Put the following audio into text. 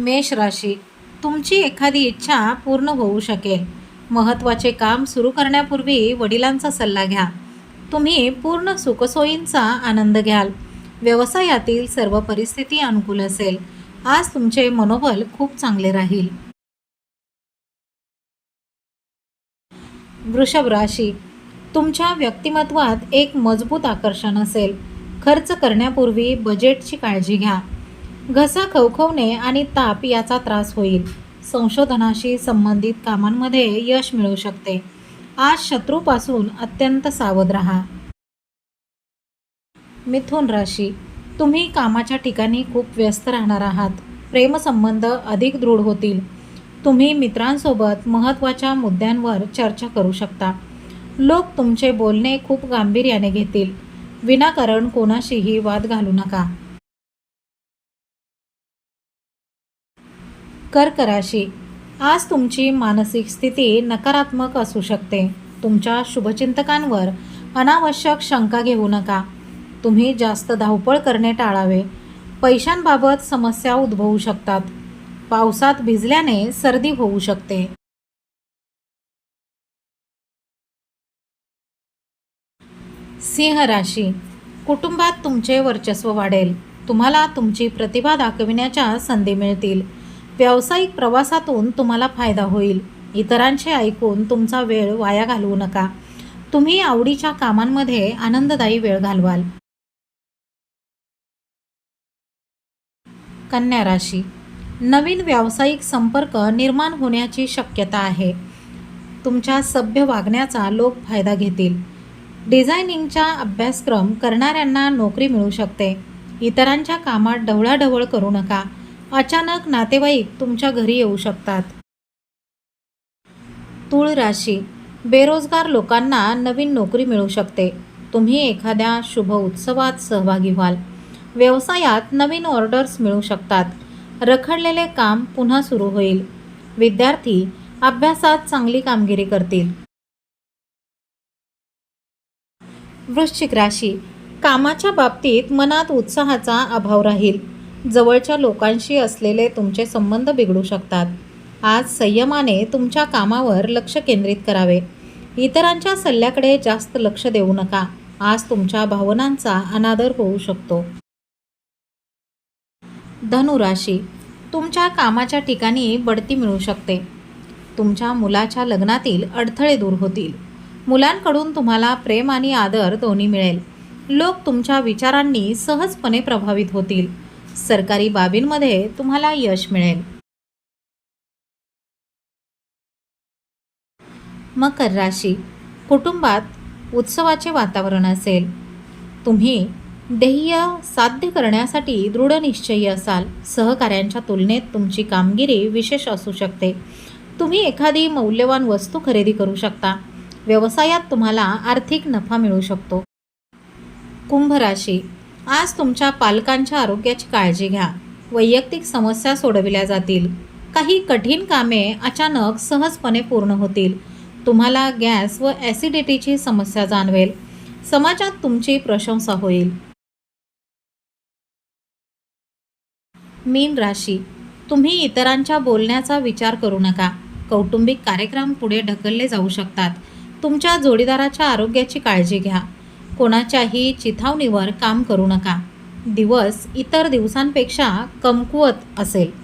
मेष राशी. तुमची एखादी इच्छा पूर्ण होऊ शकेल. महत्त्वाचे काम सुरू करण्यापूर्वी वडिलांचा सल्ला घ्या. तुम्ही पूर्ण सुखसोयींचा आनंद घ्याल. व्यवसायातील सर्व परिस्थिती अनुकूल असेल. आज तुमचे मनोबल खूप चांगले राहील. वृषभ राशी. तुमच्या व्यक्तिमत्वात एक मजबूत आकर्षण असेल. खर्च करण्यापूर्वी बजेटची काळजी घ्या. घसा खवखवणे आणि ताप याचा त्रास होईल. संशोधनाशी संबंधित कामांमध्ये यश मिळू शकते. आज शत्रूपासून अत्यंत सावध राहा. मिथुन राशी. तुम्ही कामाच्या ठिकाणी खूप व्यस्त राहणार आहात. प्रेमसंबंध अधिक दृढ होतील. तुम्ही मित्रांसोबत महत्त्वाच्या मुद्द्यांवर चर्चा करू शकता. लोक तुमचे बोलणे खूप गांभीर्याने घेतील. विनाकारण कोणाशीही वाद घालू नका. कर्कराशी. आज तुमची मानसिक स्थिती नकारात्मक असू शकते. तुमच्या शुभचिंतकांवर अनावश्यक शंका घेऊ नका. तुम्ही जास्त धावपळ करणे टाळावे. पैशांबाबत समस्या उद्भवू शकतात. पावसात भिजल्याने सर्दी होऊ शकते. सिंह राशी कुटुंबात तुमचे वर्चस्व वाढेल. तुम्हाला तुमची प्रतिभा दाखविण्याच्या संधी मिळतील. व्यावसायिक प्रवासातून तुम्हाला फायदा होईल. इतरांचे ऐकून तुमचा वेळ वाया घालवू नका. तुम्ही आवडीच्या कामांमध्ये आनंददायी वेळ घालवाल. कन्या राशी. नवीन व्यावसायिक संपर्क निर्माण होण्याची शक्यता आहे. तुमच्या सभ्य वागण्याचा लोक फायदा घेतील. डिझायनिंगचा अभ्यासक्रम करणाऱ्यांना नोकरी मिळू शकते. इतरांच्या कामात ढवळाढवळ करू नका. अचानक नातेवाईक तुमच्या घरी येऊ शकतात. तूळ राशी. बेरोजगार लोकांना नवीन नोकरी मिळू शकते. तुम्ही एखाद्या शुभ उत्सवात सहभागी व्हाल. व्यवसायात नवीन ऑर्डर्स मिळू शकतात. रखडलेले काम पुन्हा सुरू होईल. विद्यार्थी अभ्यासात चांगली कामगिरी करतील. वृश्चिक राशी. कामाच्या बाबतीत मनात उत्साहाचा अभाव राहील. जवळच्या लोकांशी असलेले तुमचे संबंध बिघडू शकतात. आज संयमाने तुमच्या कामावर लक्ष केंद्रित करावे. इतरांच्या सल्ल्याकडे जास्त लक्ष देऊ नका. आज तुमच्या भावनांचा अनादर होऊ शकतो. धनुराशी तुमच्या कामाच्या ठिकाणी बढती मिळू शकते. तुमच्या मुलाच्या लग्नातील अडथळे दूर होतील. मुलांकडून तुम्हाला प्रेम आणि आदर दोन्ही मिळेल. लोक तुमच्या विचारांनी सहजपणे प्रभावित होतील. सरकारी बाबींमध्ये तुम्हाला यश मिळेल. मकर राशी कुटुंबात उत्सवाचे वातावरण असेल. तुम्ही ध्येय साध्य करण्यासाठी दृढ निश्चयी असाल. सहकाऱ्यांच्या तुलनेत तुमची कामगिरी विशेष असू शकते. तुम्ही एखादी मौल्यवान वस्तू खरेदी करू शकता. व्यवसायात तुम्हाला आर्थिक नफा मिळू शकतो. कुंभ राशी आज तुमच्या पालकांच्या आरोग्याची काळजी घ्या. वैयक्तिक समस्या सोडविल्या जातील. काही कठीण कामे अचानक सहजपणे पूर्ण होतील. तुम्हाला गॅस व ॲसिडिटीची समस्या जाणवेल. समाजात तुमची प्रशंसा होईल. मीन राशी. तुम्ही इतरांच्या बोलण्याचा विचार करू नका. कौटुंबिक कार्यक्रम पुढे ढकलले जाऊ शकतात. तुमच्या जोडीदाराच्या आरोग्याची काळजी घ्या. कोणाच्याही चिथावणीवर काम करू नका. दिवस इतर दिवसांपेक्षा कमकुवत असेल.